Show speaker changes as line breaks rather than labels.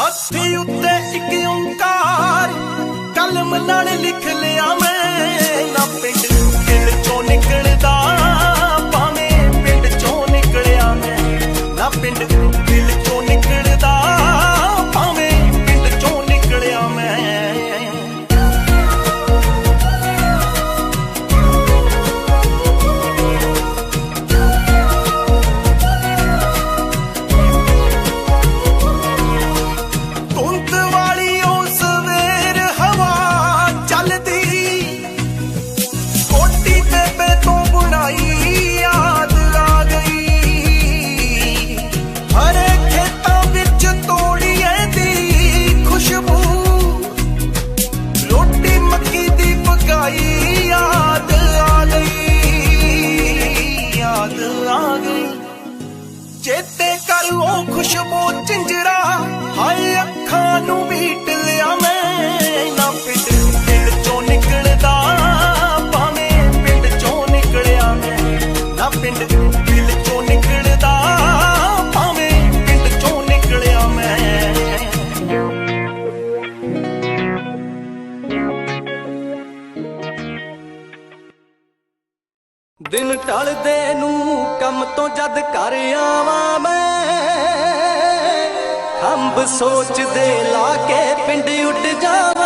ਹੱਥ ਉੱਤੇ ਇੱਕ ਓੰਕਾਰ ਕਲਮ ਨਾਲ
ਅੰਬ ਸੋਚਦੇ ਲਾ ਕੇ ਪਿੰਡ ਉੱਡ ਜਾ